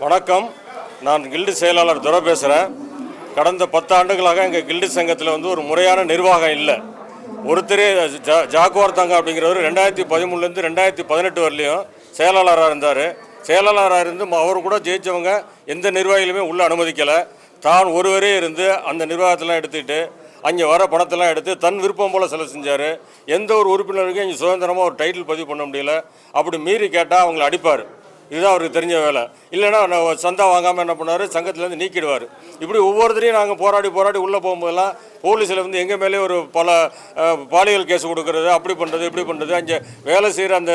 வணக்கம். நான் கில்டு செயலாளர் துரை பேசுகிறேன் கடந்த பத்து ஆண்டுகளாக எங்கள் கில்டு சங்கத்தில் வந்து ஒரு முறையான நிர்வாகம் இல்லை. ஒருத்தரே ஜா ஜாக்குவார் தங்க அப்படிங்கிறவர் ரெண்டாயிரத்தி பதிமூணுலேருந்து ரெண்டாயிரத்தி பதினெட்டு வரலையும் செயலாளராக இருந்தார். செயலாளராக இருந்து ம- அவர் கூட ஜெயித்தவங்க எந்த நிர்வாகிகளுமே உள்ளே அனுமதிக்கலை. தான் ஒருவரே இருந்து அந்த நிர்வாகத்தெல்லாம் எடுத்துக்கிட்டு அங்கே வர பணத்தெல்லாம் எடுத்து தன் விருப்பம் போல் செலவு செஞ்சார். எந்த ஒரு உறுப்பினருக்கும் இங்கே சுதந்திரமாக ஒரு டைட்டில் பதிவு பண்ண முடியல. அப்படி மீறி கேட்டால் அவங்கள அடிப்பார். இதுதான் அவருக்கு தெரிஞ்ச வேலை. இல்லைன்னா நான் சந்தா வாங்காமல் என்ன பண்ணார்? சங்கத்துலேருந்து நீக்கிடுவார். இப்படி ஒவ்வொருத்தரையும் நாங்கள் போராடி போராடி உள்ளே போகும்போதெல்லாம் போலீஸில் வந்து எங்கள் மேலே ஒரு பல பாலியல் கேஸ் கொடுக்கறது அப்படி பண்ணுறது இப்படி பண்ணுறது அங்கே வேலை செய்கிற அந்த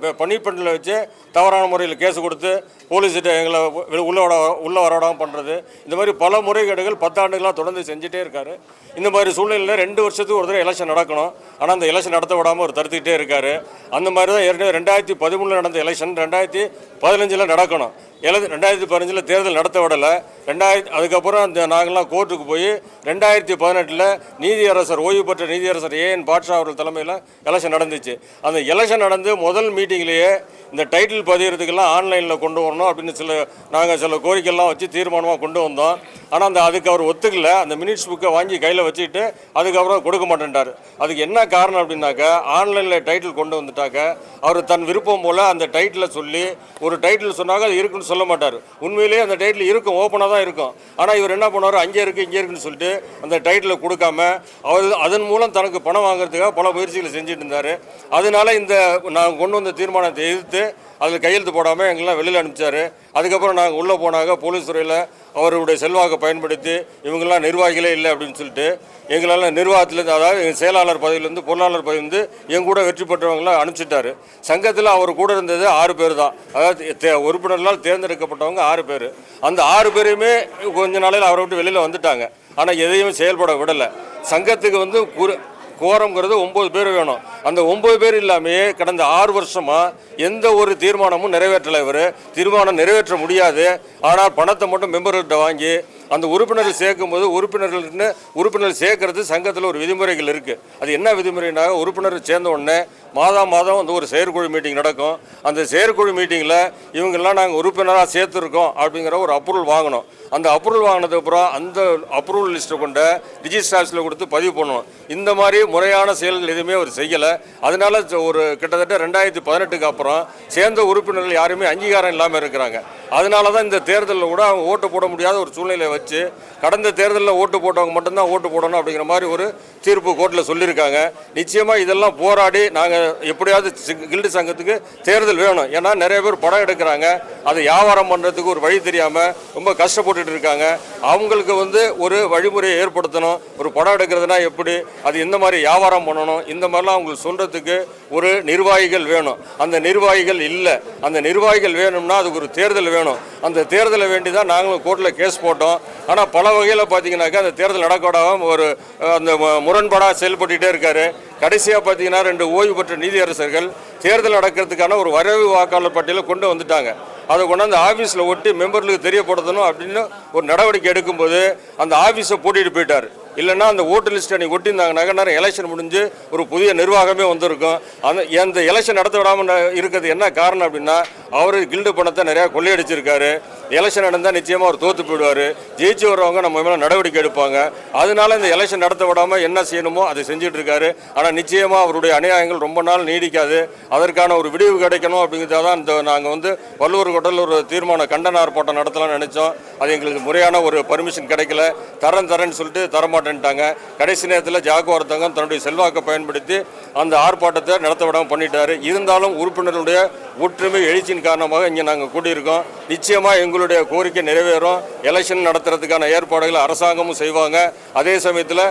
ப- வச்சு தவறான முறையில் கேஸ் கொடுத்து போலீஸ்கிட்ட எங்களை உள்ள வர உள்ளே வரவிடாமல் பண்ணுறது இந்த மாதிரி பல முறைகேடுகள் பத்தாண்டுகளாக தொடர்ந்து செஞ்சுட்டே இருக்கார். இந்த மாதிரி சூழ்நிலையில் ரெண்டு வருஷத்துக்கு ஒரு தடவை எலெக்ஷன் நடக்கணும். ஆனால் அந்த எலெக்ஷன் நடத்த விடாமல் ஒரு தடுத்துக்கிட்டே இருக்கார். அந்த மாதிரி தான் ஏற்கனவே ரெண்டாயிரத்தி பதிமூணில் நடந்த எலெக்ஷன் ரெண்டாயிரத்தி பதினஞ்சில் நடக்கணும். எழுது ரெண்டாயிரத்தி பதினஞ்சில் தேர்தல் நடத்த விடலை. ரெண்டாயிரத்தி அதுக்கப்புறம் அந்த நாங்கள்லாம் கோர்ட்டுக்கு போய் ரெண்டாயிரத்தி பதினெட்டில் நீதியரசர் ஓய்வு பெற்ற நீதியரசர் ஏஎன் பாட்ஷா அவர்கள் தலைமையில் எலெக்ஷன் நடந்துச்சு. அந்த எலெக்ஷன் நடந்து முதல் மீட்டிங்லேயே இந்த டைட்டில் பதிகிறதுக்கெல்லாம் ஆன்லைனில் கொண்டு வரணும் அப்படின்னு சில நாங்கள் சில கோரிக்கைலாம் வச்சு தீர்மானமாக கொண்டு வந்தோம். ஆனால் அந்த அதுக்கு அவர் ஒத்துக்கல. அந்த மினிட்ஸ் புக்கை வாங்கி கையில் வச்சுக்கிட்டு அதுக்கப்புறம் கொடுக்க மாட்டேன்ட்டார். அதுக்கு என்ன காரணம் அப்படின்னாக்கா ஆன்லைனில் டைட்டில் கொண்டு வந்துட்டாக்க அவர் தன் விருப்பம் போல் அந்த டைட்டிலை சொல்லி ஒரு டைட்டில் சொன்னாக்க அது இருக்குன்னு சொல்ல மாட்டார். உண்மையிலேயே அந்த டைட்டில் இருக்கும் ஓப்பனாக தான் இருக்கும். ஆனால் இவர் என்ன பண்ணுவார்? அங்கே இருக்குது இங்கே இருக்குன்னு சொல்லிட்டு அந்த டைட்டிலை கொடுக்காம அவர் அதன் மூலம் தனக்கு பணம் வாங்குறதுக்காக பல முயற்சிகளை செஞ்சுட்டு இருந்தார். அதனால இந்த நான் கொண்டு வந்த தீர்மானத்தை எதிர்த்து அதில் கையெழுத்து போடாமல் எங்கெல்லாம் வெளியில் அனுப்பிச்சாரு. அதுக்கப்புறம் நாங்கள் உள்ளே போனாங்க போலீஸ் துறையில் அவருடைய செல்வாக்கை பயன்படுத்தி இவங்கெல்லாம் நிர்வாகிகளே இல்லை அப்படின்னு சொல்லிட்டு எங்களால் நிர்வாகத்திலேருந்து அதாவது எங்கள் செயலாளர் பதவியிலேருந்து பொருளாளர் பதவியிலேருந்து எங்க கூட வெற்றி பெற்றவங்களாம் அனுப்பிச்சிட்டாரு. சங்கத்தில் அவர் கூட இருந்தது ஆறு பேர் தான். அதாவது தே- உறுப்பினர்களால் தேர்ந்தெடுக்கப்பட்டவங்க ஆறு பேர். அந்த ஆறு பேரையுமே கொஞ்ச நாளையில் அவரை விட்டு வெளியில் வந்துட்டாங்க. ஆனால் எதையும் செயல்பட விடலை. சங்கத்துக்கு வந்து குறு கோரம்ங்கிறது ஒம்பது பேர் வேணும். அந்த ஒம்பது பேர் இல்லாமையே கடந்த ஆறு வருஷமாக எந்த ஒரு தீர்மானமும் நிறைவேற்றலை இவர். தீர்மானம் நிறைவேற்ற முடியாது. ஆனால் பணத்தை மட்டும் மெம்பர்கிட்ட வாங்கி அந்த உறுப்பினர்கள் சேர்க்கும்போது உறுப்பினர்கள்னு உறுப்பினர்கள் சேர்க்கறது சங்கத்தில் ஒரு விதிமுறைகள் இருக்குது அது என்ன விதிமுறைனா உறுப்பினர்கள் சேர்ந்த உடனே மாதம் மாதம் வந்து ஒரு செயற்குழு மீட்டிங் நடக்கும். அந்த செயற்குழு மீட்டிங்கில் இவங்கெல்லாம் நாங்கள் உறுப்பினராக சேர்த்துருக்கோம் அப்படிங்கிற ஒரு அப்ரூவல் வாங்கணும். அந்த அப்ரூவல் வாங்கினதுக்கப்புறம் அந்த அப்ரூவல் லிஸ்ட்டை கொண்ட ரிஜிஸ்டர் ஆஃபீஸில் கொடுத்து பதிவு பண்ணணும். இந்த மாதிரி முறையான செயல்கள் எதுவுமே அவர் செய்யலை. அதனால ஒரு கிட்டத்தட்ட ரெண்டாயிரத்தி பதினெட்டுக்கு அப்புறம் சேர்ந்த உறுப்பினர்கள் யாருமே அங்கீகாரம் இல்லாமல் இருக்கிறாங்க. அதனால தான் இந்த தேர்தலில் கூட அவங்க ஓட்டு போட முடியாத ஒரு சூழ்நிலையை வச்சு கடந்த தேர்தலில் ஓட்டு போட்டவங்க மட்டும்தான் ஓட்டு போடணும் அப்படிங்கிற மாதிரி ஒரு தீர்ப்பு கோர்ட்டில் சொல்லியிருக்காங்க. நிச்சயமாக இதெல்லாம் போராடி நாங்கள் எப்படியாவது கில்டு சங்கத்துக்கு தேர்தல் வேணும். ஏன்னா நிறைய பேர் படம் எடுக்கிறாங்க. அதை வியாபாரம் பண்ணுறதுக்கு ஒரு வழி தெரியாமல் ரொம்ப கஷ்டப்பட்டுட்டு இருக்காங்க. அவங்களுக்கு வந்து ஒரு வழிமுறையை ஏற்படுத்தணும். ஒரு படம் எடுக்கிறதுனா எப்படி? அது எந்த மாதிரி வியாபாரம் பண்ணணும். இந்த மாதிரிலாம் அவங்களுக்கு சொல்கிறதுக்கு ஒரு நிர்வாகிகள் வேணும். அந்த நிர்வாகிகள் இல்லை. அந்த நிர்வாகிகள் வேணும்னா அதுக்கு ஒரு தேர்தல் வேணும். அந்த தேர்தலை வேண்டி தான் நாங்களும் கோர்ட்டில் கேஸ் போட்டோம். ஆனால் பல வகையில் பார்த்தீங்கன்னாக்கா அந்த தேர்தல் நடக்கூடாமல் ஒரு அந்த மு- முரண்பாடாக செயல்பட்டுகிட்டே இருக்காரு. கடைசியாக பார்த்தீங்கன்னா ரெண்டு ஓய்வு பெற்ற நீதியரசர்கள் தேர்தல் நடக்கிறதுக்கான ஒரு வரவு வாக்காளர் பட்டியலை கொண்டு வந்துட்டாங்க. அதை கொண்டாந்து ஆஃபீஸில் ஒட்டி மெம்பர்களுக்கு தெரியப்படுத்தணும் அப்படின்னு ஒரு நடவடிக்கை எடுக்கும்போது அந்த ஆஃபீஸை பூட்டிட்டு போயிட்டார். இல்லைன்னா அந்த ஓட்டு லிஸ்ட் அன்னைக்கு ஒட்டியிருந்தாங்கனாக்கா நேரம் எலெக்ஷன் முடிஞ்சு ஒரு புதிய நிர்வாகமே வந்திருக்கும். அந்த அந்த எலெக்ஷன் நடத்த விடாமல் இருக்கிறது என்ன காரணம் அப்படின்னா அவர் கில்டு பணத்தை நிறையா கொள்ளையடிச்சிருக்காரு. எலெக்ஷன் நடந்தால் நிச்சயமாக அவர் தோற்று போயிடுவார். ஜெயிச்சு வர்றவங்க நம்ம மேலே நடவடிக்கை எடுப்பாங்க. அதனால இந்த எலெக்ஷன் நடத்த விடாமல் என்ன செய்யணுமோ அதை செஞ்சுட்டு இருக்காரு ஆனால் நிச்சயமாக அவருடைய அநியாயங்கள் ரொம்ப நாள் நீடிக்காது. அதற்கான ஒரு விடிவு கிடைக்கணும் அப்படிங்கிறத தான் இந்த நாங்கள் வந்து வள்ளுவர் கோட்டையில் ஒரு தீர்மான கண்டன ஆர்ப்பாட்டம் நடத்தலாம்னு நினச்சோம். அது எங்களுக்கு முறையான ஒரு பர்மிஷன் கிடைக்கல. தரேன் தரேன்னு சொல்லிட்டு தரமாட்டேன். தரமாட்டேன்ட்டாங்க கடைசி நேரத்தில் ஜாக்குவார் தங்கம் தன்னுடைய செல்வாக்கை பயன்படுத்தி அந்த ஆர்ப்பாட்டத்தை நடத்த விடாமல் பண்ணிட்டாரு. இருந்தாலும் உறுப்பினருடைய ஒற்றுமை எழுச்சியின் காரணமாக இங்கே நாங்கள் கூட்டியிருக்கோம் நிச்சயமாக எங்களுடைய கோரிக்கை நிறைவேறும். எலெக்ஷன் நடத்துறதுக்கான ஏற்பாடுகளை அரசாங்கமும் செய்வாங்க. அதே சமயத்தில்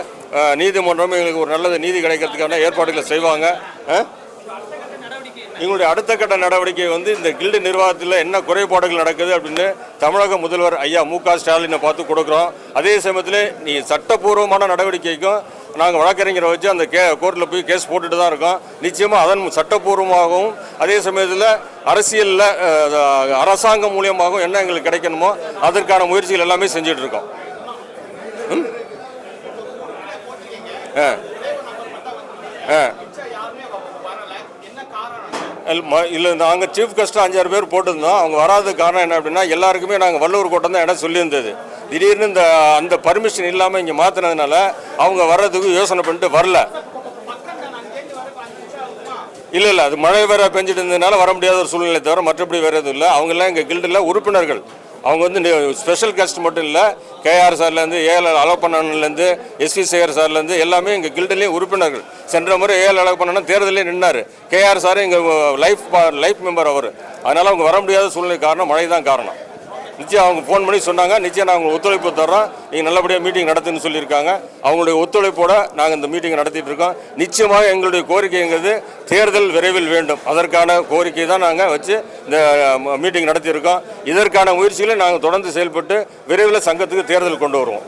நீதிமன்றமும் எங்களுக்கு ஒரு நல்லது நீதி கிடைக்கிறதுக்கான ஏற்பாடுகளை செய்வாங்க. எங்களுடைய அடுத்த கட்ட நடவடிக்கை வந்து இந்த கில்டு நிர்வாகத்தில் என்ன குறைபாடுகள் நடக்குது அப்படின்னு தமிழக முதல்வர் ஐயா மு க ஸ்டாலினை பார்த்து கொடுக்குறோம். அதே சமயத்தில் நீ சட்டப்பூர்வமான நடவடிக்கைக்கும் நாங்கள் வழக்கறிஞரை வச்சு அந்த கே கோர்ட்டில் போய் கேஸ் போட்டுட்டு தான் இருக்கோம். நிச்சயமாக அதன் சட்டப்பூர்வமாகவும் அதே சமயத்தில் அரசியலில் அரசாங்கம் மூலியமாகவும் என்ன எங்களுக்கு கிடைக்கணுமோ அதற்கான முயற்சிகள் எல்லாமே செஞ்சுட்டு இருக்கோம். ம்? ஆ. ஆ. இல்லை நாங்கள் சீஃப் கெஸ்ட்டு அஞ்சாறு பேர் போட்டிருந்தோம். அவங்க வராதது காரணம் என்ன அப்படின்னா எல்லாருக்குமே நாங்கள் வள்ளுவர் கோட்டம் தான் இடம் சொல்லியிருந்தது. திடீர்னு இந்த அந்த பர்மிஷன் இல்லாமல் இங்கே மாற்றினதுனால அவங்க வர்றதுக்கு யோசனை பண்ணிட்டு வரல. இல்லை இல்லை அது மழை வேற பெஞ்சிட்டு இருந்ததுனால வர முடியாத ஒரு சூழ்நிலை தவிர மற்றபடி வேறு எதுவும் இல்லை. அவங்கெல்லாம் எங்கள் கில்டில் உறுப்பினர்கள். அவங்க வந்து ஸ்பெஷல் கெஸ்ட் மட்டும் இல்லை கேஆர் சார்லேருந்து ஏஎல் அலோப்பண்ணன்லேருந்து எஸ்வி சேகர் சார்லேருந்து எல்லாமே எங்கள் கில்டுலேயும் உறுப்பினர்கள். சென்ற முறை ஏஎல் அலோப்பண்ணன் தேர்தலே நின்னார். கேஆர் சார் எங்கள் லைஃப் லைஃப் மெம்பர் அவர். அதனால் அவங்க வர முடியாத சூழ்நிலை காரணம் மழை தான் காரணம். நிச்சயம் அவங்க ஃபோன் பண்ணி சொன்னாங்க. நிச்சயம் நாங்கள் ஒத்துழைப்பு தர்றோம் நீங்கள் நல்லபடியாக மீட்டிங் நடத்துன்னு சொல்லியிருக்காங்க. அவங்களுடைய ஒத்துழைப்போட நாங்கள் இந்த மீட்டிங் நடத்திட்டு இருக்கோம். நிச்சயமாக எங்களுடைய கோரிக்கைங்கிறது தேர்தல் விரைவில் வேண்டும். அதற்கான கோரிக்கை தான் நாங்கள் வச்சு இந்த மீட்டிங் நடத்தியிருக்கோம். இதற்கான முயற்சிகளை நாங்கள் தொடர்ந்து செயல்பட்டு விரைவில் சங்கத்துக்கு தேர்தல் கொண்டு வருவோம்.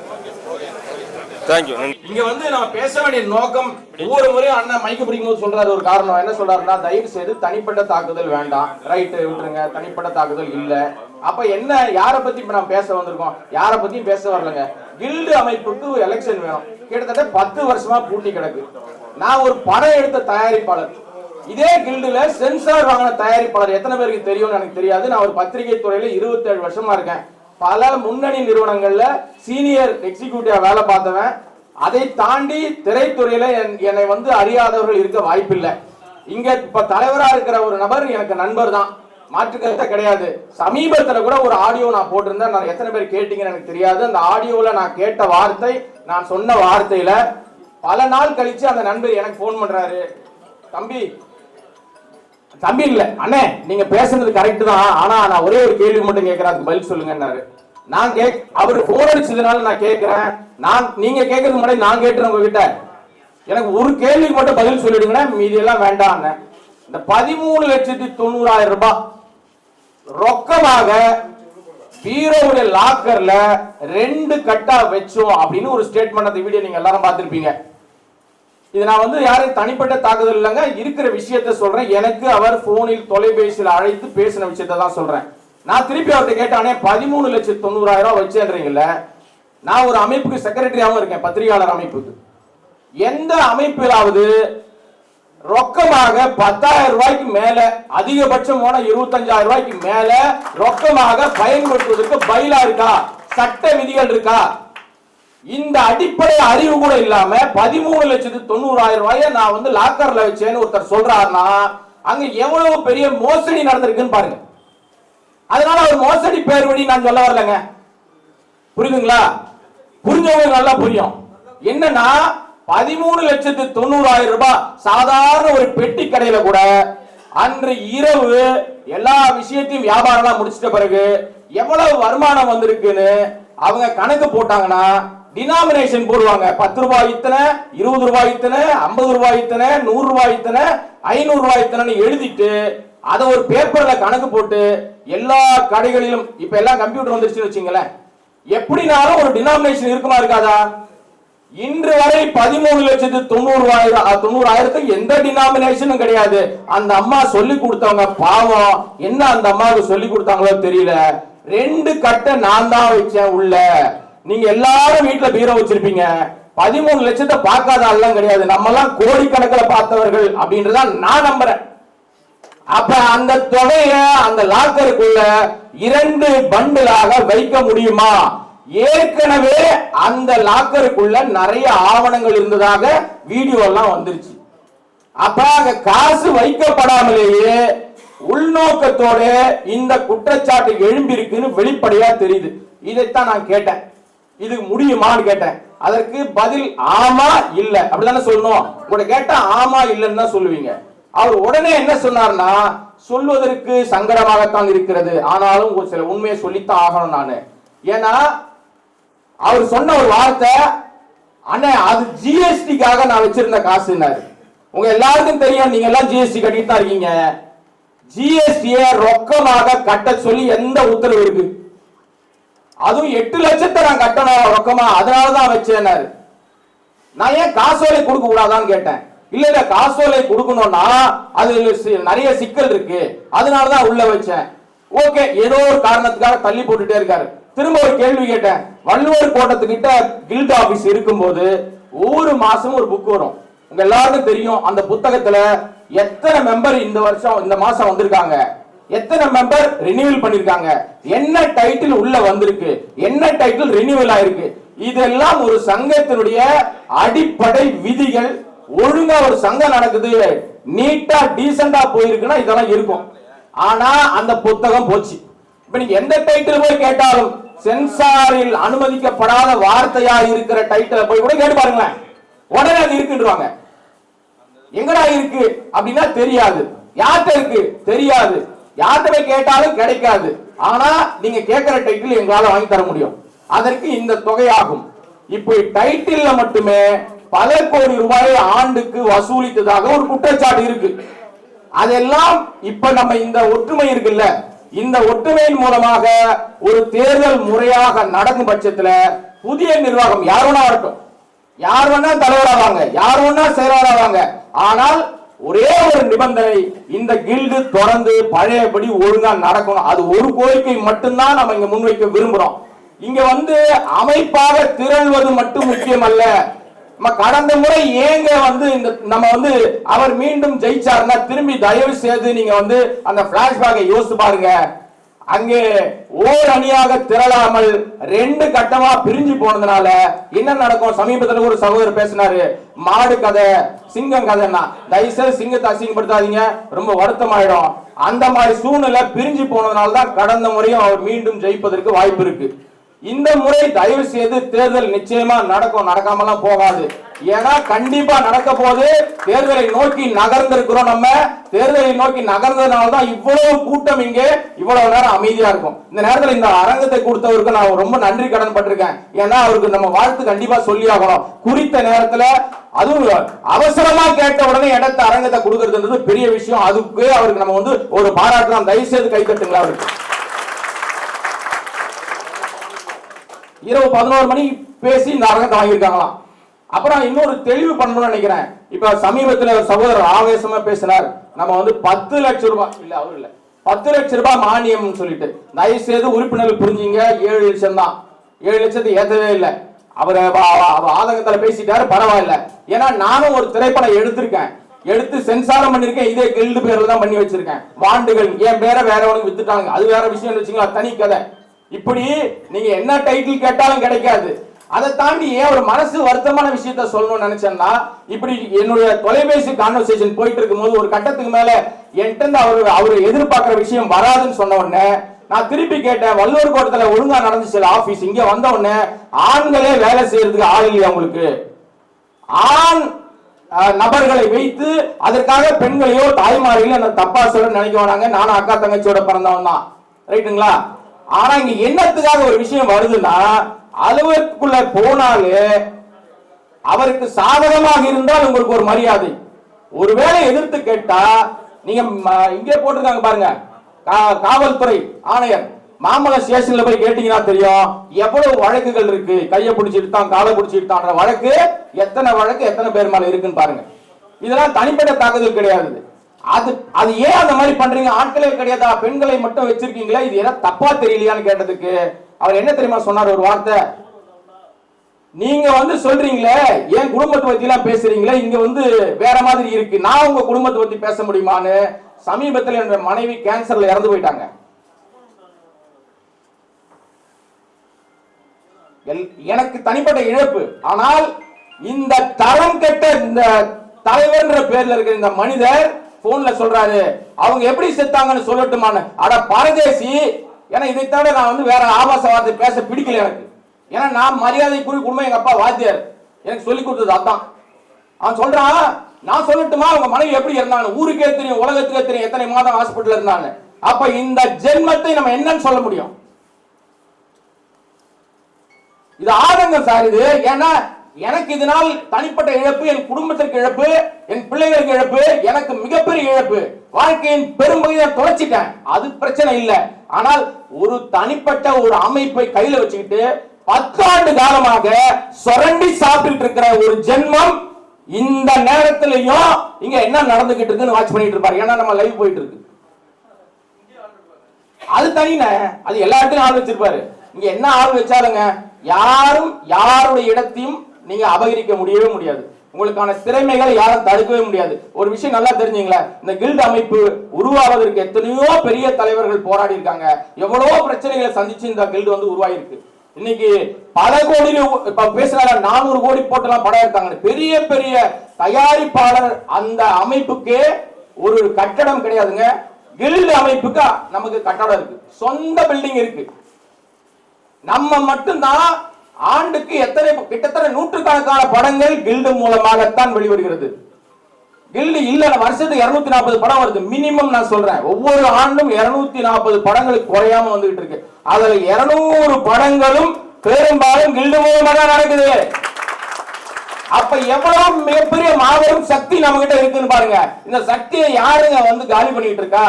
தேங்க்யூ இங்க வந்து நம்ம பேச வேண்டிய நோக்கம் ஒவ்வொரு முறையும் அண்ணன் மைக்கு பிடிக்கும் போது சொல்றாரு. ஒரு காரணம் என்ன சொல்றாருன்னா தயவு செய்து தனிப்பட்ட தாக்குதல் வேண்டாம். ரைட்டு விட்டுருங்க. தனிப்பட்ட தாக்குதல் இல்லை. அப்ப என்ன யாரை பத்தி இப்ப நம்ம பேச வந்திருக்கோம்? யாரை பத்தியும் பேச வரலங்க. கில்டு அமைப்புக்கு எலெக்ஷன் வேணும். கிட்டத்தட்ட பத்து வருஷமா பூட்டி கிடக்கு. நான் ஒரு படம் எடுத்த தயாரிப்பாளர். இதே கில்டுல சென்சார் வாங்கின தயாரிப்பாளர் எத்தனை பேருக்கு தெரியும்னு எனக்கு தெரியாது. நான் ஒரு பத்திரிகை துறையில 27 வருஷமா இருக்கேன். பல முன்னணி நிறுவனங்கள்ல சீனியர் எக்ஸிக்யூட்டிவா வேலை பார்த்தவன். அதை தாண்டி திரைத்துறையில என்- என்னை வந்து அறியாதவர்கள் இருக்க வாய்ப்பில்லை. இங்க இப்ப தலைவரா இருக்கிற ஒரு நபர் எனக்கு நண்பர் தான் மாற்று கருத்தை கிடையாது. சமீபத்துல கூட ஒரு ஆடியோ நான் போட்டிருந்தேன். நான் எத்தனை பேர் கேட்டீங்கன்னு எனக்கு தெரியாது. அந்த ஆடியோல நான் கேட்ட வார்த்தை நான் சொன்ன வார்த்தையில பல நாள் கழிச்சு அந்த நண்பர் எனக்கு ஃபோன் பண்றாரு. தம்பி தம்பி இல்ல. அண்ணே நீங்க பேசுனது கரெக்ட் தான். ஆனா நான் ஒரே ஒரு கேள்வி மட்டும் கேட்கறேன் அதுக்கு பதில் சொல்லுங்கன்னாரு. நான் கேக் அவர் போன் அடிச்சதுனால நான் கேட்கிறேன் நான் நீங்க கேட்கறதுக்கு முன்னாடி நான் கேட்டுறேன் உங்ககிட்ட. எனக்கு ஒரு கேள்விக்கு மட்டும் பதில் சொல்லிடுங்கன்னா மீதி எல்லாம் வேண்டாம் இந்த பதிமூணு லட்சத்தி தொண்ணூறாயிரம் ரூபாய் ரொக்கமாக பீரோவுடைய லாக்கர்ல ரெண்டு கட்டா வச்சோம் அப்படின்னு ஒரு ஸ்டேட்மெண்ட் அந்த வீடியோ நீங்க எல்லாரும் பார்த்திருப்பீங்க. இது நான் வந்து யாரையும் தனிப்பட்ட தாக்குதல் இல்லைங்க இருக்கிற விஷயத்த சொல்றேன். எனக்கு அவர் போனில் தொலைபேசியில் அழைத்து பேசின விஷயத்தை தான் சொல்றேன். நான் திருப்பி அவர்கிட்ட கேட்டானே பதிமூணு லட்சத்து தொண்ணூறாயிரம் ரூபாய் வச்சேன்றீங்கல்ல நான் ஒரு அமைப்புக்கு செக்ரட்டரியாகவும் இருக்கேன் பத்திரிகையாளர் அமைப்புக்கு. எந்த அமைப்பிலாவது ரொக்கமாக பத்தாயிரம் ரூபாய்க்கு மேல அதிகபட்சம் போன இருபத்தஞ்சாயிரம் ரூபாய்க்கு மேல ரொக்கமாக பயன்படுத்துவதற்கு பயிலா இருக்கா? சட்ட விதிகள் இருக்கா? இந்த அடிப்படை அறிவு கூட இல்லாம பதிமூணு லட்சத்து தொண்ணூறாயிரம் ரூபாய நான் வந்து லாக்கர்ல வச்சேன்னு ஒருத்தர் சொல்றாருன்னா அங்க எவ்வளவு பெரிய மோசடி நடந்திருக்குன்னு பாருங்க. அதனால அவர் மோசடி பேர் வழி நான் சொல்ல வரலங்க. புரியுதுங்களா? புரிஞ்சவங்களுக்கு நல்லா புரியும். என்னன்னா பதிமூணு லட்சத்து தொண்ணூறாயிரம் ரூபாய் சாதாரண ஒரு பெட்டி கடையில கூட அன்று இரவு எல்லா விஷயத்தையும் வியாபாரம் முடிச்சிட்ட பிறகு எவ்வளவு வருமானம் வந்திருக்குன்னு அவங்க கணக்கு போட்டாங்கன்னா டினாமினேஷன் போடுவாங்க. பத்து ரூபாய் இத்தனை இருபது ரூபாய் இத்தனை ஐம்பது ரூபாய் இத்தனை நூறு ரூபாய் இத்தனை ஐநூறு ரூபாய் இத்தனை எழுதிட்டு அதை ஒரு பேப்பர்ல கணக்கு போட்டு எல்லா கடைகளிலும் இப்ப எல்லாம் கம்ப்யூட்டர் வந்துருச்சுன்னு வச்சுங்களேன். எப்படினாலும் ஒரு டினாமினேஷன் இருக்குமா இருக்காதா? இன்று வரை பதிமூணு லட்சத்து தொண்ணூறாயிரம் தொண்ணூறாயிரத்துக்கு எந்த டினாமினேஷனும் கிடையாது. அந்த அம்மா சொல்லி கொடுத்தவங்க பாவம். என்ன அந்த அம்மாவுக்கு சொல்லி கொடுத்தாங்களோ தெரியல. ரெண்டு கட்டை நான் தான் வச்சேன் உள்ள. நீங்க எல்லாரும் வீட்டுல பீரோ வச்சிருப்பீங்க. பதிமூணு லட்சத்தை பார்க்காத ஆள்லாம் கிடையாது. நம்ம எல்லாம் கோடிக்கணக்கில் பார்த்தவர்கள் அப்படின்றத நான் நம்புறேன். அப்ப அந்த தொகையை அந்த லாக்கருக்குள்ள இரண்டு பண்டிலாக வைக்க முடியுமா? ஏற்கனவே அந்த லாக்கருக்குள்ள நிறைய ஆவணங்கள் இருந்ததாக வீடியோ எல்லாம் வந்துருச்சு. அப்ப அங்க காசு வைக்கப்படாமலேயே உள்நோக்கத்தோட இந்த குற்றச்சாட்டு எழும்பியிருக்குன்னு வெளிப்படையா தெரியுது. இதைத்தான் நான் கேட்டேன். இது முடியுமான்னு கேட்டேன். அதற்கு பதில் ஆமா இல்ல. அப்படிதானே சொல்லணும். உங்களை கேட்டா ஆமா இல்லைன்னு தான் சொல்லுவீங்க. அவர் உடனே என்ன சொன்னார்னா சொல்வதற்கு சங்கடமாகத்தான் இருக்கிறது. ஆனாலும் ஒரு சில உண்மையை சொல்லித்தான் ஆகணும் நானு. ஏன்னா அவர் சொன்ன ஒரு வார்த்தை அண்ணே அது ஜிஎஸ்டிக்காக நான் வச்சிருந்த காசுன்னாரு உங்க எல்லாருக்கும் தெரியும் நீங்க எல்லாம் ஜிஎஸ்டி கட்டிட்டு தான் இருக்கீங்க. ஜிஎஸ்டியை ரொக்கமாக கட்ட சொல்லி எந்த உத்தரவு இருக்கு? அதுவும் எட்டு லட்சத்தை நான் கட்டணும் ரொக்கமா? அதனாலதான் வச்சேன்னாரு. நான் ஏன் காசோலை கொடுக்க கூடாதான்னு கேட்டேன். இல்ல இல்ல காசோலை கொடுக்கணும்னா அது நிறைய சிக்கல் இருக்கு. அதனாலதான் உள்ள வச்சேன். ஓகே ஏதோ ஒரு காரணத்துக்காக தள்ளி போட்டுட்டே இருக்காரு. திரும்ப ஒரு கேள்வி கேட்டேன். வள்ளுவர் கோட்டத்துக்கிட்ட கில்ட் ஆபீஸ் இருக்கும்போது ஒவ்வொரு மாசமும் ஒரு புக் வரும். உங்க எல்லாருக்கும் தெரியும் அந்த புத்தகத்துல எத்தனை மெம்பர் இந்த வருஷம் இந்த மாசம் வந்திருக்காங்க? எத்தனை மெம்பர் ரினியூவல் பண்ணிருக்காங்க? என்ன டைட்டில் உள்ள வந்திருக்கு? என்ன டைட்டில் ரினியூவல் ஆயிருக்கு? இதெல்லாம் ஒரு சங்கத்தினுடைய அடிப்படை விதிகள். ஒழுங்கா ஒரு சங்கம் நடக்குது. நீட்டா டீசெண்டா போயிருக்குன்னா இதெல்லாம் இருக்கும். ஆனா அந்த புத்தகம் போச்சு. இப்ப நீங்க எந்த டைட்டில் போய் கேட்டாலும் சென்சாரில் அனுமதிக்கப்படாத வார்த்தையா இருக்கிற டைட்டில் போய் கூட கேட்டு பாருங்களேன். உடனே அது இருக்குன்றாங்க எங்கடா இருக்கு அப்படின்னா தெரியாது. யார்கிட்ட இருக்கு? தெரியாது. யார்கிட்ட போய் கேட்டாலும் கிடைக்காது. ஆனா நீங்க கேட்கிற டைட்டில் எங்களால வாங்கி தர முடியும். அதற்கு இந்த தொகையாகும். இப்போ டைட்டில்ல மட்டுமே பல கோடி ரூபாயை ஆண்டுக்கு வசூலித்ததாக ஒரு குற்றச்சாட்டு இருக்கு. அதெல்லாம் இப்ப நம்ம இந்த ஒற்றுமை இருக்குல்ல இந்த ஒற்றுமையின் மூலமாக ஒரு தேர்தல் முறையாக நடக்கும் பட்சத்தில் புதிய நிர்வாகம் யார் வேணா இருக்கும் யார் வேணா தலைவராவாங்க யார் வேணா செயலாளராவாங்க ஆனால் ஒரே ஒரு நிபந்தனை இந்த கில்டு தொடர்ந்து பழையபடி ஒழுங்கா நடக்கணும். அது ஒரு கோரிக்கை மட்டும்தான் நம்ம இங்க முன்வைக்க விரும்புறோம். இங்க வந்து அமைப்பாக திரள்வது மட்டும் முக்கியம் அல்ல கடந்த முறை ஏங்க வந்து இந்த நம்ம வந்து அவர் மீண்டும் ஜெயிச்சாருன்னா திரும்பி தயவு செய்து நீங்க வந்து அந்த பிளாஷ்பேக்கை யோசிச்சு பாருங்க. அங்கே ஓர் அணியாக திரளாமல் ரெண்டு கட்டமா பிரிஞ்சு போனதுனால என்ன நடக்கும்? சமீபத்தில் ஒரு சகோதரர் பேசினாரு. மாடு கதை சிங்கம் கதைன்னா. தயவுசெய்து சிங்கத்தை அசிங்கப்படுத்தாதீங்க. ரொம்ப வருத்தமாயிடும். அந்த மாதிரி சூழ்நிலை பிரிஞ்சு போனதுனால தான் கடந்த முறையும் அவர் மீண்டும் ஜெயிப்பதற்கு வாய்ப்பு இருக்கு. இந்த முறை தயவு செய்து தேர்தல் நிச்சயமா நடக்கும் நடக்காமலாம் போகாது. ஏன்னா கண்டிப்பா நடக்க போது தேர்தலை நோக்கி நகர்ந்திருக்கிறோம் நம்ம. தேர்தலை நோக்கி நகர்ந்ததுனால தான் இவ்வளவு கூட்டம் இங்கே இவ்வளவு நேரம் அமைதியா இருக்கும். இந்த நேரத்தில் இந்த அரங்கத்தை கொடுத்தவருக்கு நான் ரொம்ப நன்றி கடன் பட்டிருக்கேன். ஏன்னா அவருக்கு நம்ம வாழ்த்து கண்டிப்பா சொல்லி ஆகணும். குறித்த நேரத்துல அதுவும் அவசரமா கேட்ட உடனே இடத்த அரங்கத்தை கொடுக்கறதுன்றது பெரிய விஷயம். அதுக்கு அவருக்கு நம்ம வந்து ஒரு பாராட்டலாம் தயவு செய்து கை அவருக்கு. இரவு பதினோரு மணி பேசி இந்த அரங்கத்தை வாங்கியிருக்காங்களாம் அப்புறம் இன்னொரு தெளிவு பண்ணணும்னு நினைக்கிறேன். இப்ப சமீபத்தில் ஒரு சகோதரர் ஆவேசமா பேசினார். நம்ம வந்து பத்து லட்சம் ரூபாய் இல்ல அவரும் இல்ல. பத்து லட்சம் ரூபாய் மானியம் சொல்லிட்டு. தயவு செய்து உறுப்பினர்கள் புரிஞ்சுங்க ஏழு லட்சம் தான். ஏழு லட்சத்தை ஏத்தவே இல்லை. அவர் ஆதங்கத்தில் பேசிட்டாரு பரவாயில்ல. ஏன்னா நானும் ஒரு திரைப்படம் எடுத்திருக்கேன். எடுத்து சென்சாரம் பண்ணிருக்கேன். இதே கில்டு பேர்ல தான் பண்ணி வச்சிருக்கேன். வாண்டுகள் என் பேரை வேறவனுக்கு வித்துட்டாங்க அது வேற விஷயம் வச்சுங்களா தனி கதை. இப்படி நீங்க என்ன டைட்டில் கேட்டாலும் கிடைக்காது. அதை தாண்டி ஏன் ஒரு மனசு வருத்தமான விஷயத்த சொல்லணும்னு நினைச்சேன்னா இப்படி என்னுடைய தொலைபேசி கான்வர்சேஷன் போயிட்டு இருக்கும்போது ஒரு கட்டத்துக்கு மேல என்கிட்ட அவர் அவர் எதிர்பார்க்கிற விஷயம் வராதுன்னு சொன்ன உடனே நான் திருப்பி கேட்டேன் வள்ளுவர் கோட்டத்துல ஒழுங்கா நடந்துச்சு ஆபீஸ் இங்க வந்த உடனே ஆண்களே வேலை செய்யறதுக்கு ஆள் இல்லையா உங்களுக்கு? ஆண் நபர்களை வைத்து அதற்காக பெண்களையோ தாய்மார்களையோ நான் தப்பா சொல்ல நினைக்க வேணாங்க. நானும் அக்கா தங்கச்சியோட பிறந்தவன் தான். ரைட்டுங்களா ஆனா இங்க என்னத்துக்காக ஒரு விஷயம் வருதுன்னா அலுவலகத்துக்குள்ள போனாலே அவருக்கு சாதகமாக இருந்தால் உங்களுக்கு ஒரு மரியாதை. ஒருவேளை எதிர்த்து கேட்டா நீங்க இங்கே போட்டிருக்காங்க பாருங்க கா- காவல்துறை ஆணையர். மாமல்ல ஸ்டேஷன்ல போய் கேட்டீங்கன்னா தெரியும் எவ்வளவு வழக்குகள் இருக்கு கையை பிடிச்சி காலை பிடிச்சி வழக்கு எத்தனை வழக்கு எத்தனை பேர் மேல இருக்குன்னு பாருங்க. இதெல்லாம் தனிப்பட்ட தாக்குதல் கிடையாது. அது அது ஏன் அந்த மாதிரி பண்றீங்க? ஆட்களே கிடையாதா? பெண்களை மட்டும் வச்சிருக்கீங்களா? இது ஏதாவது தப்பா தெரியலையான்னு கேட்டதுக்கு அவர் என்ன தெரியுமா சொன்னார் ஒரு வார்த்தை? நீங்க வந்து சொல்றீங்களே என் குடும்பத்தை பத்தி எல்லாம் பேசுறீங்களே இங்க வந்து வேற மாதிரி இருக்கு. நான் உங்க குடும்பத்தை பத்தி பேச முடியுமான்னு சமீபத்தில் என்ற மனைவி கேன்சர்ல இறந்து போயிட்டாங்க. எல்- எனக்கு தனிப்பட்ட இழப்பு. ஆனால் இந்த தரம் கெட்ட இந்த தலைவர்ன்ற பேர்ல இருக்கிற இந்த மனிதர் போன்ல சொல்றாரு. அவங்க எப்படி செத்தாங்கன்னு சொல்லட்டுமான்னு. அட பரதேசி ஏன்னா இதை தவிர நான் வந்து வேற ஆபாச வார்த்தை பேச பிடிக்கல எனக்கு. ஏன்னா நான் மரியாதைக்குரிய குடும்பம் எங்க அப்பா வாத்தியார். எனக்கு சொல்லி கொடுத்தது அதான். அவன் சொல்றான் நான் சொல்லட்டுமா? அவங்க மனைவி எப்படி இருந்தாங்க? ஊருக்கே தெரியும் உலகத்துக்கே தெரியும் எத்தனை மாதம் ஹாஸ்பிட்டல் இருந்தாங்க. அப்ப இந்த ஜென்மத்தை நம்ம என்னன்னு சொல்ல முடியும்? இது ஆதங்கம் சார் இது. ஏன்னா எனக்கு இதனால் தனிப்பட்ட இழப்பு என் குடும்பத்திற்கு இழப்பு என் பிள்ளைகளுக்கு இழப்பு எனக்கு மிகப்பெரிய இழப்பு. வாழ்க்கையின் பெரும்பகுதியை தொலைச்சிட்டேன். அது பிரச்சனை இல்லை. ஆனால் ஒரு தனிப்பட்ட ஒரு அமைப்பை கையில வச்சுக்கிட்டு பத்தாண்டு காலமாக சுரண்டி சாப்பிட்டு இருக்கிற ஒரு ஜென்மம் இந்த நேரத்திலையும் இங்க என்ன நடந்துகிட்டு இருக்குன்னு வாட்ச் பண்ணிட்டு இருப்பாரு. ஏன்னா நம்ம லைவ் போயிட்டு இருக்கு. அது தனிண்ணே அது எல்லா இடத்துலயும் ஆள் வச்சிருப்பாரு. இங்க என்ன ஆள் வச்சாலுங்க யாரும் யாருடைய இடத்தையும் நீங்க அபகரிக்க முடியவே முடியாது. உங்களுக்கான திறமைகளை யாரும் தடுக்கவே முடியாது. ஒரு விஷயம் நல்லா தெரிஞ்சுங்களேன் இந்த கில்டு அமைப்பு உருவாவதற்கு எத்தனையோ பெரிய தலைவர்கள் போராடி இருக்காங்க. எவ்வளவோ பிரச்சனைகளை சந்திச்சு இந்த கில்டு வந்து உருவாயிருக்கு. இன்னைக்கு பல கோடி இப்ப பேசுறாங்க நானூறு கோடி போட்டெல்லாம் படம் இருக்காங்க பெரிய பெரிய தயாரிப்பாளர் அந்த அமைப்புக்கு ஒரு கட்டடம் கிடையாதுங்க. கில்டு அமைப்புக்கு நமக்கு கட்டடம் இருக்கு. சொந்த பில்டிங் இருக்கு. நம்ம மட்டும்தான் ஆண்டுக்கு எத்தனை கிட்டத்தட்ட நூற்றுக்கணக்கான படங்கள் கில்டு மூலமாகத்தான் வெளிவருகிறது. கில்டு இல்ல வருஷத்துக்கு இருநூத்தி நாற்பது படம் வருது. மினிமம் நான் சொல்றேன். ஒவ்வொரு ஆண்டும் இருநூத்தி நாற்பது படங்களுக்கு குறையாம வந்துகிட்டு இருக்கு. அதுல இருநூறு படங்களும் பெரும்பாலும் கில்டு மூலமாக தான் நடக்குது. அப்ப எவ்வளவு மிகப்பெரிய மாபெரும் சக்தி நம்ம கிட்ட இருக்குன்னு பாருங்க. இந்த சக்தியை யாருங்க வந்து காலி பண்ணிட்டு இருக்கா?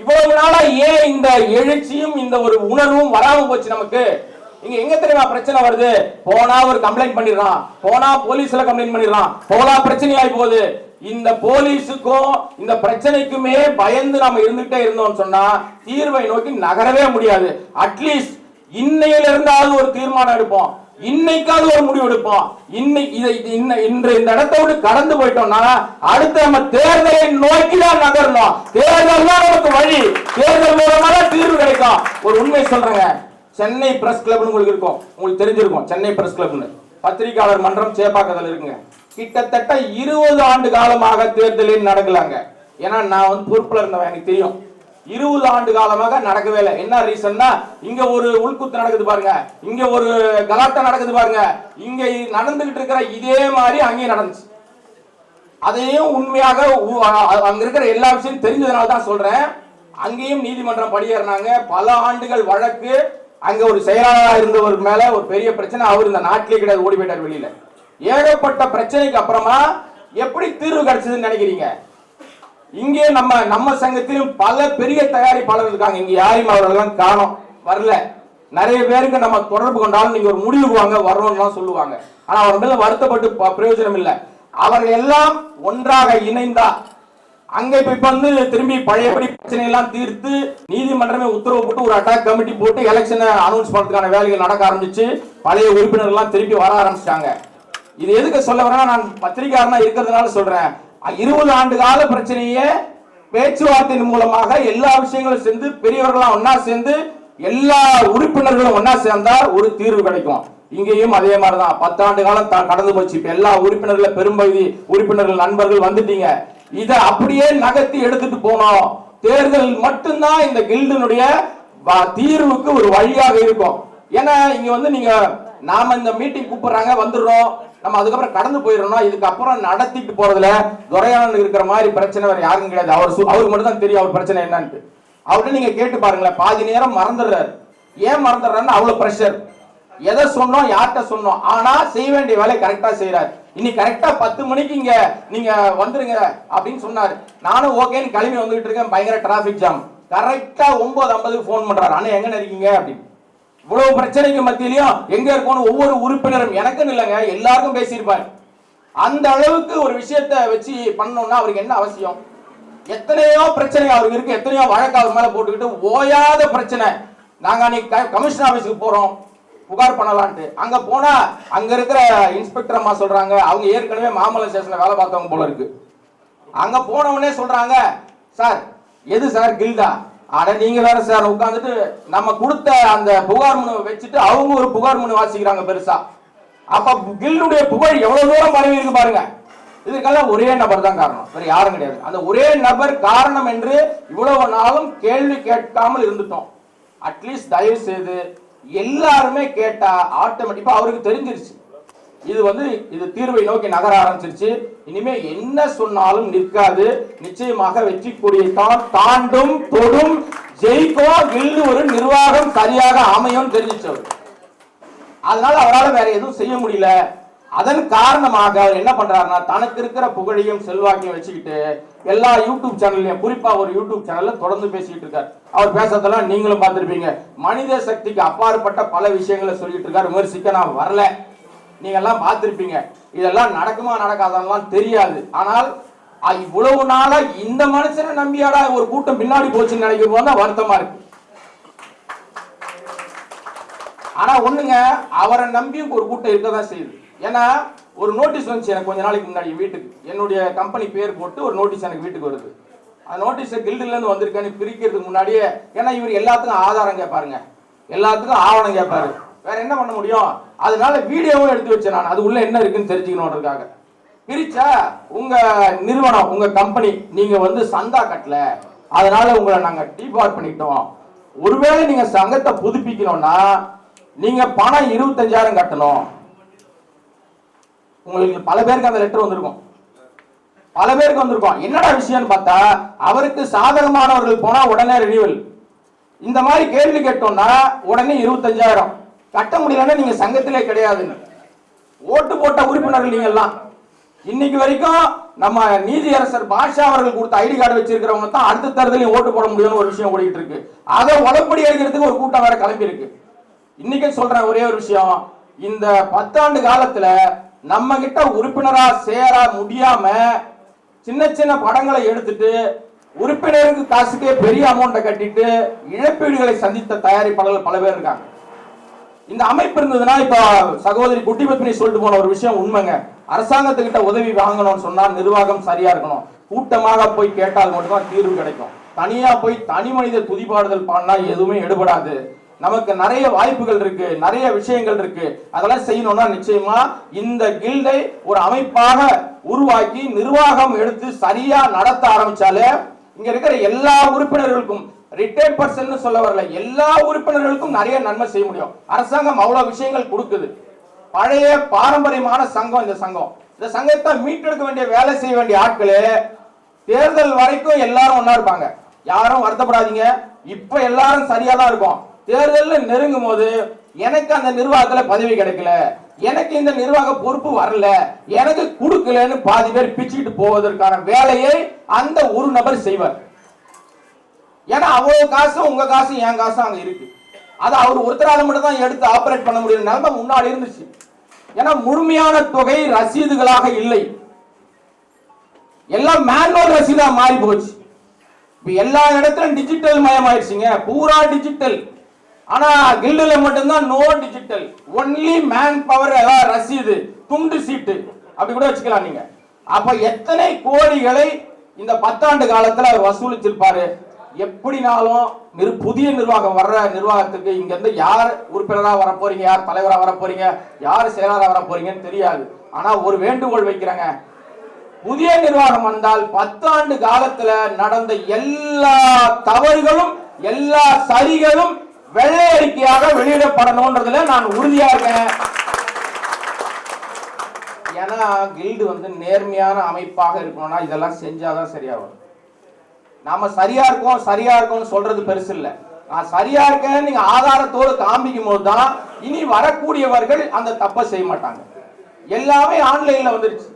இவ்வளவு நாளா ஏன் இந்த எழுச்சியும் இந்த ஒரு உணர்வும் வராம போச்சு நமக்கு? இங்க எங்க தெரியுமா பிரச்சனை வருது? போனா ஒரு கம்ப்ளைண்ட் பண்ணிடுறான். போனா போலீஸ்ல கம்ப்ளைண்ட் பண்ணிடுறான். போனா ஆகி போகுது. இந்த போலீஸுக்கும் இந்த பிரச்சனைக்குமே பயந்து நாம இருந்துகிட்டே இருந்தோம்னு சொன்னா தீர்வை நோக்கி நகரவே முடியாது. அட்லீஸ்ட் இன்னையில இருந்தாவது ஒரு தீர்மானம் எடுப்போம். இன்னைக்காவது ஒரு முடிவு எடுப்போம். இன்னைக்கு இதை இன்ன இன்று இந்த இடத்தை விட்டு கடந்து போயிட்டோம்னா அடுத்து நம்ம தேர்தலை நோக்கி தான் நகரணும். தேர்தல் தான் நமக்கு வழி. தேர்தல் மூலமா தான் தீர்வு கிடைக்கும். ஒரு உண்மை சொல்றேங்க. சென்னை பிரஸ் கிளப்னு உங்களுக்கு இருக்கும். உங்களுக்கு தெரிஞ்சிருக்கும். சென்னை பிரஸ் கிளப்னு பத்திரிகையாளர் மன்றம் சேப்பாக்கத்தில் இருக்குங்க. கிட்டத்தட்ட இருபது ஆண்டு காலமாக தேர்தலே நடக்கலாங்க. ஏன்னா நான் வந்து பொறுப்புல இருந்தவன் எனக்கு தெரியும். இருபது ஆண்டு காலமாக நடக்கவே இல்லை. என்ன ரீசன்னா இங்க ஒரு உள்குத்து நடக்குது பாருங்க. இங்க ஒரு கலாட்டம் நடக்குது பாருங்க. இங்க நடந்துகிட்டு இருக்கிற இதே மாதிரி அங்கேயும் நடந்துச்சு. அதையும் உண்மையாக அங்க இருக்கிற எல்லா விஷயம் தெரிஞ்சதுனால தான் சொல்றேன். அங்கேயும் நீதிமன்றம் படியேறினாங்க. பல ஆண்டுகள் வழக்கு அங்க ஒரு செயலாளராக இருந்தவருக்கு மேல ஒரு பெரிய பிரச்சனை. அவர் இந்த நாட்டிலே கிடையாது ஓடி போயிட்டார் வெளியில. ஏகப்பட்ட பிரச்சனைக்கு அப்புறமா எப்படி தீர்வு கிடைச்சதுன்னு நினைக்கிறீங்க? இங்கே நம்ம நம்ம சங்கத்திலும் பல பெரிய தயாரிப்பாளர்கள் இருக்காங்க. இங்க யாரையும் தான் காரணம் வரல. நிறைய பேருக்கு நம்ம தொடர்பு கொண்டாலும் நீங்க ஒரு முடிவுக்கு வாங்க வரணும்லாம் சொல்லுவாங்க. ஆனா அவர் மேல வருத்தப்பட்டு பிரயோஜனம் இல்லை அவர்கள் எல்லாம் ஒன்றாக இணைந்தா அங்க இப்ப இப்ப வந்து திரும்பி பழையபடி பிரச்சனை எல்லாம் தீர்த்து நீதிமன்றமே உத்தரவு போட்டு ஒரு அட்டாக் கமிட்டி போட்டு எலெக்ஷனை அனௌன்ஸ் பண்றதுக்கான வேலைகள் நடக்க ஆரம்பிச்சு பழைய உறுப்பினர்கள்லாம் திருப்பி வர ஆரம்பிச்சிட்டாங்க. இது எதுக்கு சொல்ல வரேன்னா நான் பத்திரிகையாளனா இருக்கிறதுனால சொல்றேன். இருபது ஆண்டு கால பிரச்சனையே பேச்சுவார்த்தையின் மூலமாக எல்லா விஷயங்களும் சேர்ந்து பெரியவர்களாம் ஒன்னா சேர்ந்து எல்லா உறுப்பினர்களும் ஒன்னா சேர்ந்தா ஒரு தீர்வு கிடைக்கும். இங்கேயும் அதே மாதிரிதான். பத்தாண்டு காலம் கடந்து போச்சு. இப்ப எல்லா உறுப்பினர்கள் பெரும்பகுதி உறுப்பினர்கள் நண்பர்கள் வந்துட்டீங்க. இதை அப்படியே நகர்த்தி எடுத்துட்டு போனோம். தேர்தல் மட்டும்தான் இந்த கில்டினுடைய வ- தீர்வுக்கு ஒரு வழியாக இருக்கும். ஏன்னா இங்க வந்து நீங்க நாம இந்த மீட்டிங் கூப்பிடுறாங்க வந்துடுறோம். நம்ம அதுக்கப்புறம் கடந்து போயிடணும். இதுக்கப்புறம் நடத்திட்டு போறதுல துரையாளன் இருக்கிற மாதிரி பிரச்சனை வேற யாருக்கும் கிடையாது. அவர் சு- அவருக்கு மட்டும் தான் தெரியும் அவர் பிரச்சனை என்னன்ட்டு. அவர்கிட்ட நீங்க கேட்டு பாருங்களேன். பாதி நேரம் மறந்துடுறாரு. ஏன் மறந்துடுறாருன்னு அவ்வளவு பிரஷர் எதை சொன்னோம் யார்கிட்ட சொன்னோம்? ஆனா செய்ய வேண்டிய வேலையை கரெக்டா செய்யறாரு இன்னைக்கு கரெக்டா பத்து மணிக்கு இங்க நீங்க வந்துருங்க அப்படின்னு சொன்னாரு. நானும் ஓகேன்னு கிளம்பி வந்துகிட்டு இருக்கேன். பயங்கர டிராபிக் ஜாம் கரெக்டா ஒன்பது ஐம்பதுக்கு ஃபோன் பண்றாரு. அண்ணா எங்க இருக்கீங்க? அப்படின்னு. இவ்வளவு பிரச்சனைக்கு மத்தியிலையும் எங்க இருக்கணும் ஒவ்வொரு உறுப்பினரும் எனக்குன்னு இல்லைங்க எல்லாருக்கும் பேசியிருப்பாரு. அந்த அளவுக்கு ஒரு விஷயத்த வச்சு பண்ணோம்னா அவருக்கு என்ன அவசியம்? எத்தனையோ பிரச்சனை அவருக்கு இருக்கு. எத்தனையோ வழக்கு அவர் மேல போட்டுக்கிட்டு ஓயாத பிரச்சனை. நாங்க அன்னைக்கு கமிஷன் கமிஷனர் ஆபீஸ்க்கு போறோம். புகார் பண்ணலான்ட்டு. அங்க போனா அங்க இருக்கிற இன்ஸ்பெக்டர் அம்மா சொல்றாங்க அவங்க ஏற்கனவே மாமல்ல ஸ்டேஷன்ல வேலை பார்த்தவங்க போல இருக்கு. அங்க போனவனே சொல்றாங்க சார் எது சார் கில்டா ஆனா நீங்க வேற சார் உட்காந்துட்டு நம்ம கொடுத்த அந்த புகார் மனு வச்சுட்டு அவங்க ஒரு புகார் மனு வாசிக்கிறாங்க பெருசா. அப்ப கில்டுடைய புகழ் எவ்வளவு தூரம் பரவி இருக்கு பாருங்க. இதுக்கெல்லாம் ஒரே நபர் தான் காரணம். வேற யாரும் கிடையாது. அந்த ஒரே நபர் காரணம் என்று இவ்வளவு நாளும் கேள்வி கேட்காமல் இருந்துட்டோம். அட்லீஸ்ட் தயவு செய்து எல்லாருமே கேட்டா ஆட்டோமேட்டிக்கா அவருக்கு தெரிஞ்சிருச்சு. இது வந்து இது தீர்வை நோக்கி நகர ஆரம்பிச்சிருச்சு. இனிமே என்ன சொன்னாலும் நிற்காது. நிச்சயமாக வெற்றி கொடியை தான் தாண்டும் தொடும் ஜெயிக்கும் வில்லு ஒரு நிர்வாகம் சரியாக அமையும் தெரிஞ்சிச்சவர் அதனால அவரால் வேற எதுவும் செய்ய முடியல. அதன் காரணமாக அவர் என்ன பண்றாருன்னா தனக்கு இருக்கிற புகழையும் செல்வாக்கையும் வச்சுக்கிட்டு எல்லா யூடியூப் சேனல்லையும் குறிப்பா ஒரு யூடியூப் சேனல்ல தொடர்ந்து பேசிட்டு இருக்காரு. அவர் பேசுறதெல்லாம் நீங்களும் பார்த்துருப்பீங்க. மனித சக்திக்கு அப்பாற்பட்ட பல விஷயங்களை சொல்லிட்டு இருக்காரு. விமர்சிக்க நான் வரல. நீங்க எல்லாம் பார்த்துருப்பீங்க. இதெல்லாம் நடக்குமா நடக்காதெல்லாம் தெரியாது. ஆனால் இவ்வளவு நாளா இந்த மனுஷனை நம்பியாடா ஒரு கூட்டம் பின்னாடி போச்சுன்னு நினைக்கும் போது தான் வருத்தமா இருக்கு. ஆனா ஒண்ணுங்க அவரை நம்பியும் ஒரு கூட்டம் இருக்கதான் செய்யுது. ஏன்னா ஒரு நோட்டீஸ் வந்துச்சு எனக்கு கொஞ்ச நாளைக்கு முன்னாடி வீட்டுக்கு. என்னுடைய கம்பெனி பேர் போட்டு ஒரு நோட்டீஸ் எனக்கு வீட்டுக்கு வருது. அந்த நோட்டீஸை கில்டுலேருந்து வந்திருக்கேன்னு பிரிக்கிறதுக்கு முன்னாடியே ஏன்னா இவர் எல்லாத்துக்கும் ஆதாரம் கேட்பாருங்க. எல்லாத்துக்கும் ஆவணம் கேட்பாரு. வேற என்ன பண்ண முடியும்? அதனால வீடியோவும் எடுத்து வச்சேன் நான். அது உள்ள என்ன இருக்குன்னு தெரிஞ்சுக்கணுன்றதுக்காக. பிரிச்சா உங்க நிறுவனம் உங்க கம்பெனி நீங்க வந்து சந்தா கட்டல. அதனால உங்களை நாங்க டிபார்ட் பண்ணிட்டோம் ஒருவேளை நீங்க சங்கத்தை புதுப்பிக்கணும்னா நீங்க பணம் இருபத்தஞ்சாயிரம் கட்டணும். உங்களுக்கு பல பேருக்கு அந்த லெட்டர் வந்திருக்கும். பல பேருக்கு வந்திருக்கும். என்னடா விஷயம்னு பார்த்தா அவருக்கு சாதகமானவர்கள் போனா உடனே ரினியூவல் இந்த மாதிரி கேள்வி கேட்டோம்னா உடனே இருபத்தஞ்சாயிரம். கட்ட முடியலன்னா நீங்க சங்கத்திலே கிடையாதுன்னு ஓட்டு போட்ட உறுப்பினர்கள் நீங்க எல்லாம். இன்னைக்கு வரைக்கும் நம்ம நீதியரசர் பாஷா அவர்கள் கொடுத்த ஐடி கார்டு வச்சிருக்கிறவங்க தான் அடுத்த தேர்தலையும் ஓட்டு போட முடியும்னு ஒரு விஷயம் ஓடிட்டு இருக்கு. அதை உளப்படி அடிக்கிறதுக்கு ஒரு கூட்டம் வேற கிளம்பி இருக்கு இன்னைக்கு சொல்றேன் ஒரே ஒரு விஷயம். இந்த பத்தாண்டு காலத்துல நம்ம கிட்ட உறுப்பினரா சேர முடியாம சின்ன சின்ன படங்களை எடுத்துட்டு உறுப்பினருக்கு காசுக்கே பெரிய அமௌண்ட்டை கட்டிட்டு இழப்பீடுகளை சந்தித்த தயாரிப்பாளர்கள் பல பேர் இருக்காங்க. இந்த அமைப்பு இருந்ததுன்னா இப்ப சகோதரி குட்டி பத்மினி சொல்லிட்டு போன ஒரு விஷயம் உண்மைங்க. அரசாங்கத்துக்கிட்ட உதவி வாங்கணும்னு சொன்னா நிர்வாகம் சரியா இருக்கணும். கூட்டமாக போய் கேட்டால் மட்டும்தான் தீர்வு கிடைக்கும். தனியா போய் தனி மனித துதிபாடுதல் பாடினா எதுவுமே எடுபடாது. நமக்கு நிறைய வாய்ப்புகள் இருக்கு நிறைய விஷயங்கள் இருக்கு. அதெல்லாம் செய்யணும்னா நிச்சயமா இந்த கில்டை ஒரு அமைப்பாக உருவாக்கி நிர்வாகம் எடுத்து சரியா நடத்த ஆரம்பிச்சாலே இங்க இருக்கிற எல்லா உறுப்பினர்களுக்கும் ரிட்டையர்ட் பர்சன் சொல்ல வரல எல்லா உறுப்பினர்களுக்கும் நிறைய நன்மை செய்ய முடியும். அரசாங்கம் அவ்வளவு விஷயங்கள் கொடுக்குது. பழைய பாரம்பரியமான சங்கம் இந்த சங்கம். இந்த சங்கத்தை மீட்டெடுக்க வேண்டிய வேலை செய்ய வேண்டிய ஆட்களே தேர்தல் வரைக்கும் எல்லாரும் ஒன்னா இருப்பாங்க. யாரும் வருத்தப்படாதீங்க. இப்ப எல்லாரும் சரியா தான் இருக்கும். தேர்தலில் நெருங்கும் போது எனக்கு அந்த நிர்வாகத்தில் பதவி கிடைக்கல. எனக்கு இந்த நிர்வாக பொறுப்பு வரல. எனக்கு கொடுக்கலன்னு பாதி பேர் பிச்சுக்கிட்டு போவதற்கான வேலையை அந்த ஒரு நபர் செய்வார். ஏன்னா அவ்வளவு காசும் உங்க காசும் என் காசும் அங்க இருக்கு. அது அவர் ஒருத்தரால மட்டும் தான் எடுத்து ஆபரேட் பண்ண முடியும் நிலைமை முன்னாடி இருந்துச்சு. ஏன்னா முழுமையான தொகை ரசீதுகளாக இல்லை. எல்லாம் மேனுவல் ரசீதா மாறி போச்சு. இப்போ எல்லா இடத்துலையும் டிஜிட்டல் மயம் ஆயிடுச்சுங்க பூரா டிஜிட்டல் ஆனா கில்டுல மட்டும்தான் no digital only man power ஏதாவது ரசீது துண்டு சீட்டு. அப்படி கூட வச்சுக்கலாம் நீங்க. அப்ப எத்தனை கோடிகளை இந்த பத்தாண்டு காலத்துல அவர் வசூலிச்சிருப்பாரு? எப்படினாலும் புதிய நிர்வாகம் வர்ற நிர்வாகத்துக்கு இங்க இருந்து யார் உறுப்பினரா வர போறீங்க யார் தலைவரா வர போறீங்க யார் செயலரா வர போறீங்கன்னு தெரியாது. ஆனா ஒரு வேண்டுகோள் வைக்கிறேங்க. புதிய நிர்வாகம் வந்தால் பத்தாண்டு காலத்துல நடந்த எல்லா தவறுகளும் எல்லா சரிகளும் வெள்ளை அறிக்கையாக வெளியிடப்படணும்ன்றதுல நான் உறுதியா இருக்கேன். ஏன்னா கில்டு வந்து நேர்மையான அமைப்பாக இருக்கணும்னா இதெல்லாம் செஞ்சாதான் சரியா வரும் நாம சரியா இருக்கோம் சரியா இருக்கோம்னு சொல்றது பெருசு இல்லை. நான் சரியா இருக்கேன்னு நீங்க ஆதாரத்தோடு காமிக்கும் போது தான் இனி வரக்கூடியவர்கள் அந்த தப்பை செய்ய மாட்டாங்க. எல்லாமே ஆன்லைன்ல வந்துருச்சு.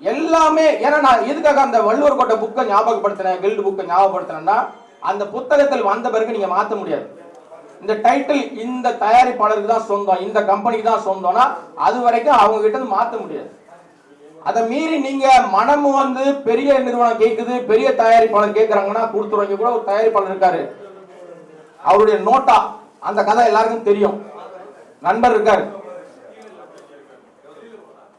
எல்லாமே ஏன்னா நான் எதுக்காக அந்த வள்ளுவர் கோட்டை புக்கை ஞாபகப்படுத்தினேன் கில்டு புக்கை ஞாபகப்படுத்தினேன்னா அந்த புத்தகத்தில் வந்த பிறகு நீங்க மாற்ற முடியாது. இந்த டைட்டில் இந்த தயாரிப்பாளருக்கு தான் சொந்தம் இந்த கம்பெனிக்கு தான் சொந்தம்னா அது வரைக்கும் அவங்க கிட்ட இருந்து மாற்ற முடியாது. அதை மீறி நீங்க மனம் வந்து பெரிய நிறுவனம் கேட்குது பெரிய தயாரிப்பாளர் கேக்குறாங்கன்னா கொடுத்துருவாங்க கூட ஒரு தயாரிப்பாளர் இருக்காரு. அவருடைய நோட்டா அந்த கதை எல்லாருக்கும் தெரியும். நண்பர் இருக்காரு.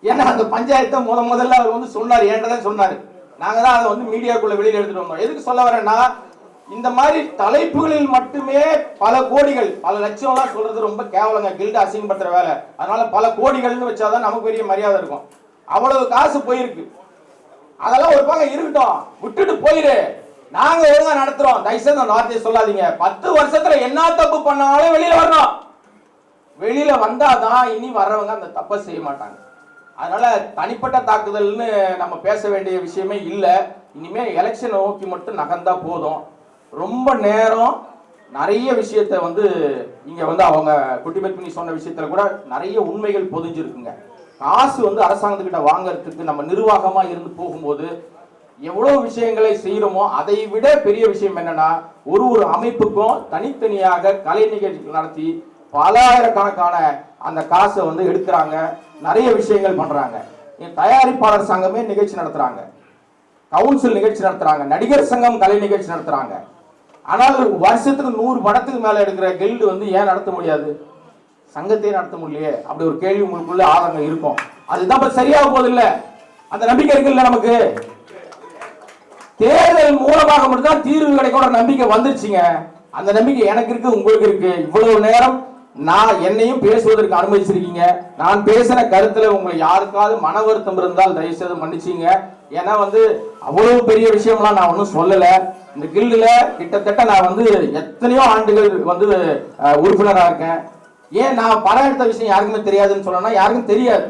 ஏன்னா அந்த பஞ்சாயத்தை முத முதல்ல அவர் வந்து சொன்னார் ஏன்றதை சொன்னாரு. நாங்க தான் அதை வந்து மீடியாக்குள்ள வெளியில எடுத்துட்டு வந்தோம். எதுக்கு சொல்ல வரேன்னா இந்த மாதிரி தலைப்புகளில் மட்டுமே பல கோடிகள் பல லட்சம் எல்லாம் சொல்றது ரொம்ப கேவலங்க கில்டு அசிங்கப்படுத்துற வேலை. அதனால பல கோடிகள்னு வச்சாதான் நமக்கு பெரிய மரியாதை இருக்கும். அவ்வளவு காசு போயிருக்கு. அதெல்லாம் ஒரு பக்கம் இருக்கட்டும். விட்டுட்டு போயிரு. நாங்க ஒழுங்கா நடத்துறோம். தயவுசெய்து அந்த வார்த்தையை சொல்லாதீங்க. பத்து வருஷத்துல என்ன தப்பு பண்ணாலும் வெளியில வரணும். வெளியில வந்தாதான் இனி வர்றவங்க அந்த தப்பை செய்ய மாட்டாங்க. அதனால தனிப்பட்ட தாக்குதல்னு நம்ம பேச வேண்டிய விஷயமே இல்லை. இனிமே எலெக்ஷன் நோக்கி மட்டும் நகர்ந்தா போதும். ரொம்ப நேரம் நிறைய விஷயத்த வந்து இங்கே வந்து அவங்க குட்டிபெட் பண்ணி சொன்ன விஷயத்தில் கூட நிறைய உண்மைகள் பொதிஞ்சிருக்குங்க. காசு வந்து அரசாங்கத்துக்கிட்ட வாங்கறதுக்கு நம்ம நிர்வாகமாக இருந்து போகும்போது எவ்வளோ விஷயங்களை செய்கிறோமோ அதை விட பெரிய விஷயம் என்னன்னா ஒரு ஒரு அமைப்புக்கும் தனித்தனியாக கலை நிகழ்ச்சிகள் நடத்தி பலாயிரக்கணக்கான அந்த காசை வந்து எடுக்கிறாங்க நிறைய விஷயங்கள் பண்ணுறாங்க தயாரிப்பாளர் சங்கமே நிகழ்ச்சி நடத்துகிறாங்க கவுன்சில் நிகழ்ச்சி நடத்துகிறாங்க நடிகர் சங்கம் கலை நிகழ்ச்சி நடத்துகிறாங்க ஆனால் வருஷத்துக்கு நூறு படத்துக்கு மேல எடுக்கிற கில்டு வந்து ஏன் நடத்த முடியாது? சங்கத்தையே நடத்த முடியலையே? அப்படி ஒரு கேள்வி உங்களுக்குள்ள ஆதங்கம் இருக்கும். அதுதான் இப்போ சரியாக போகுது இல்ல அந்த நம்பிக்கை இருக்குல்ல நமக்கு? தேர்தல் மூலமாக மட்டும்தான் தீர்வு கிடைக்கும் நம்பிக்கை வந்துருச்சுங்க. அந்த நம்பிக்கை எனக்கு இருக்கு உங்களுக்கு இருக்கு. இவ்வளவு நேரம் நான் என்னையும் பேசுவதற்கு அனுமதிச்சிருக்கீங்க. நான் பேசின கருத்துல உங்களுக்கு யாருக்காவது மன வருத்தம் இருந்தால் தயவு செய்து மன்னிச்சிங்க. ஏன்னா வந்து அவ்வளவு பெரிய விஷயம்லாம் நான் ஒன்றும் சொல்லல. இந்த கில்டுல கிட்டத்தட்ட நான் வந்து எத்தனையோ ஆண்டுகள் வந்து உறுப்பினராக உறுப்பினரா இருக்கேன். ஏன் நான் பணம் எடுத்த விஷயம் யாருக்குமே தெரியாதுன்னு சொல்லணும்னா யாருக்கும் தெரியாது.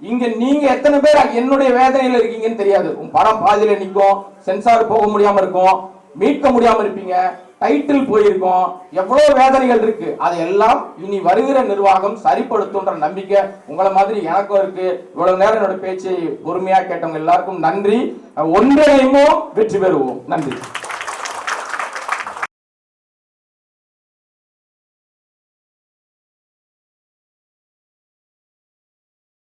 இங்க நீங்க எத்தனை பேர் என்னுடைய வேதனையில இருக்கீங்கன்னு தெரியாது. உன் படம் பாதியில நிற்கும் சென்சார் போக முடியாம இருக்கும் மீட்க முடியாம இருப்பீங்க. டைட்டில் போயிருக்கோம். எவ்வளவு வேதனைகள் இருக்கு. அதையெல்லாம் இனி வருகிற நிர்வாகம் சரிப்படுத்தும்ன்ற நம்பிக்கை உங்களை மாதிரி எனக்கும் இருக்கு. இவ்வளவு நேரம் என்னோட பேச்சை பொறுமையா கேட்டவங்க எல்லாருக்கும் நன்றி. ஒன்றிணைமோ வெற்றி பெறுவோம். நன்றி.